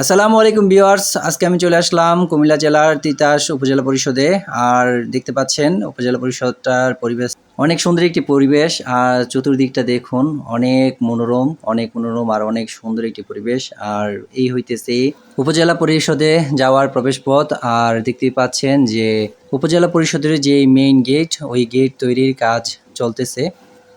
আসসালামু আলাইকুম ভিউয়ার্স, আজকে আমি চলে আসলাম কুমিল্লা জেলার তিতাস উপজেলা পরিষদে। আর দেখতে পাচ্ছেন, উপজেলা পরিষদটার পরিবেশ অনেক সুন্দর একটি পরিবেশ। আর চতুর্দিকটা দেখুন, অনেক মনোরম অনেক মনোরম আর অনেক সুন্দর একটি পরিবেশ। আর এই হইতেছে উপজেলা পরিষদে যাওয়ার প্রবেশপথ। আর দেখতেই পাচ্ছেন যে উপজেলা পরিষদের যে মেইন গেট ওই গেট তৈরির কাজ চলতেছে।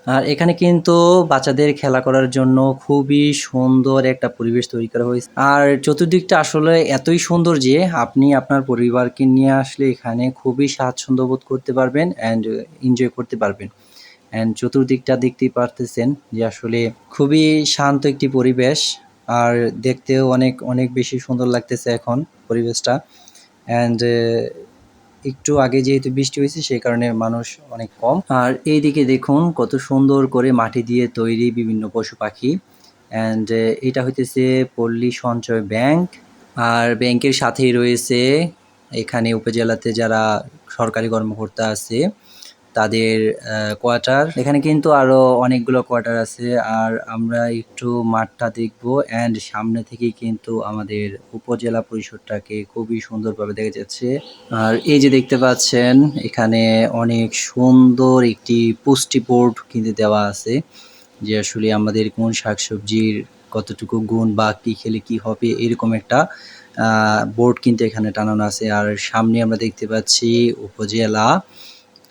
আর এখানে কিন্তু বাচ্চাদের খেলা করার জন্য খুবই সুন্দর একটা পরিবেশ তৈরি করা হয়েছে। আর চতুর্দিকটা আসলে এতই সুন্দর যে আপনি আপনার পরিবারকে নিয়ে আসলে এখানে খুবই স্বাচ্ছন্দ্য বোধ করতে পারবেন অ্যান্ড এনজয় করতে পারবেন। অ্যান্ড চতুর্দিকটা দেখতেই পারতেছেন যে আসলে খুবই শান্ত একটি পরিবেশ। আর দেখতেও অনেক অনেক বেশি সুন্দর লাগতেছে এখন পরিবেশটা। অ্যান্ড একটু আগে যেহেতু বৃষ্টি হয়েছে, সেই কারণে মানুষ অনেক কম। আর এইদিকে দেখুন কত সুন্দর করে মাটি দিয়ে তৈরি বিভিন্ন পশু পাখি। অ্যান্ড এটা হইতেছে পল্লী সঞ্চয় ব্যাংক। আর ব্যাংকের সাথেই রয়েছে এখানে উপজেলাতে যারা সরকারি কর্মকর্তা আছে তাদের কোয়ার্টার এখানে কিন্তু আরও অনেকগুলো কোয়ার্টার আছে, আর আমরা একটু মাঠটা দেখব। অ্যান্ড সামনে থেকেই কিন্তু আমাদের উপজেলা পরিষদটাকে খুবই সুন্দরভাবে দেখা যাচ্ছে। আর এই যে দেখতে পাচ্ছেন, এখানে অনেক সুন্দর একটি পুষ্টি বোর্ড কিন্তু দেওয়া আছে, যে আসলে আমাদের কোন শাকসবজির কতটুকু গুণ বা কি খেলে কি হবে, এরকম একটা বোর্ড কিন্তু এখানে টানানো আছে। আর সামনে আমরা দেখতে পাচ্ছি উপজেলা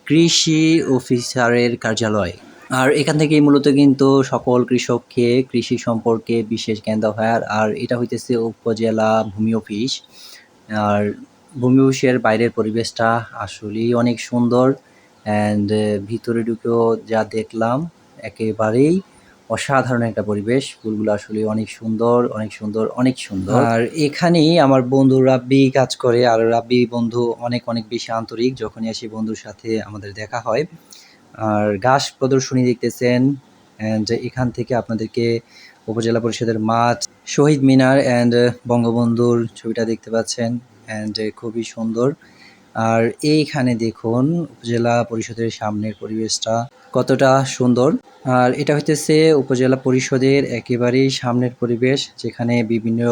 কৃষি অফিসারের কার্যালয়। আর এখান থেকেই মূলত কিন্তু সকল কৃষককে কৃষি সম্পর্কে বিশেষ জ্ঞান দেওয়া হয়। আর- এটা হইতেছে উপজেলা ভূমি অফিস। আর ভূমি অফিসের বাইরের পরিবেশটা আসলেই অনেক সুন্দর। অ্যান্ড ভিতরে ঢুকেও যা দেখলাম, একেবারেই অসাধারণ একটা পরিবেশ। ফুলগুলো আসলে অনেক সুন্দর অনেক সুন্দর অনেক সুন্দর। আর এখানেই আমার বন্ধু রাব্বি কাজ করে। আর রাব্বি বন্ধু অনেক অনেক বেশি আন্তরিক। যখনই আসি বন্ধুর সাথে আমাদের দেখা হয়। আর গাছ প্রদর্শনী দেখতেছেন। অ্যান্ড এখান থেকে আপনাদেরকে উপজেলা পরিষদের মাঠ, শহীদ মিনার অ্যান্ড বঙ্গবন্ধুর ছবিটা দেখতে পাচ্ছেন। অ্যান্ড খুবই সুন্দর। আর এইখানে দেখুন, উপজেলা পরিষদের সামনের পরিবেশটা কতটা সুন্দর। আর এটা হইতেছে উপজেলা পরিষদের একেবারেই সামনের পরিবেশ, যেখানে বিভিন্ন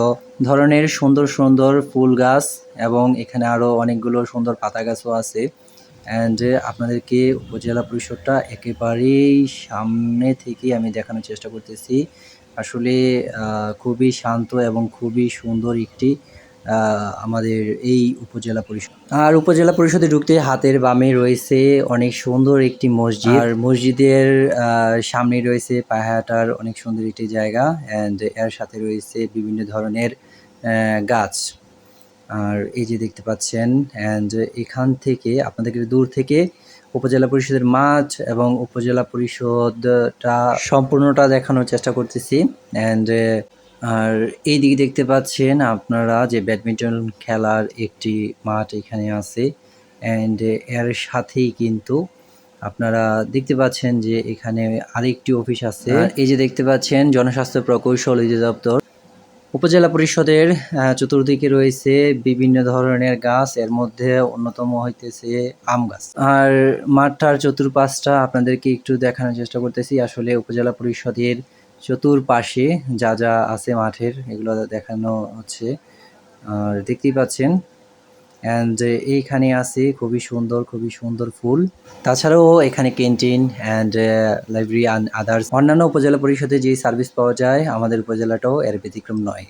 ধরনের সুন্দর সুন্দর ফুল গাছ এবং এখানে আরও অনেকগুলো সুন্দর পাতা গাছও আছে। অ্যান্ড আপনাদেরকে উপজেলা পরিষদটা একেবারেই সামনে থেকে আমি দেখানোর চেষ্টা করতেছি। আসলে খুবই শান্ত এবং খুবই সুন্দর একটি আমাদের এই উপজেলা পরিষদ। আর উপজেলা পরিষদে ঢুকতে হাতের বামে রয়েছে অনেক সুন্দর একটি মসজিদ। আর মসজিদের সামনে রয়েছে পাহাটার অনেক সুন্দর একটি জায়গা অ্যান্ড এর সাথে রয়েছে বিভিন্ন ধরনের গাছ। আর এই যে দেখতে পাচ্ছেন অ্যান্ড এখান থেকে, আপনাদেরকে দূর থেকে উপজেলা পরিষদের মাঠ এবং উপজেলা পরিষদটা সম্পূর্ণটা দেখানোর চেষ্টা করতেছি। অ্যান্ড আর এই দিকে দেখতে পাচ্ছেন আপনারা যে ব্যাডমিন্টন খেলার একটি মাঠ এখানে আছে। অ্যান্ড এর সাথেই কিন্তু আপনারা দেখতে পাচ্ছেন যে এখানে আরেকটি অফিস আছে। এই যে দেখতে পাচ্ছেন জনস্বাস্থ্য প্রকৌশল অধিদপ্তর উপজেলা পরিষদের চতুর্দিকে রয়েছে বিভিন্ন ধরনের গাছ এর মধ্যে অন্যতম হইতেছে আম গাছ। আর মাঠটার চতুর্পাশটা আপনাদেরকে একটু দেখানোর চেষ্টা করতেছি। আসলে উপজেলা পরিষদের চতুর্পাশে যা যা আছে মাঠের, এগুলো দেখানো হচ্ছে। আর দেখতেই পাচ্ছেন অ্যান্ড এইখানে আছে খুবই সুন্দর খুবই সুন্দর ফুল। তাছাড়াও এখানে canteen and library and others অন্যান্য উপজেলা পরিষদে যে সার্ভিস পাওয়া যায়, আমাদের উপজেলাটাও এর ব্যতিক্রম নয়।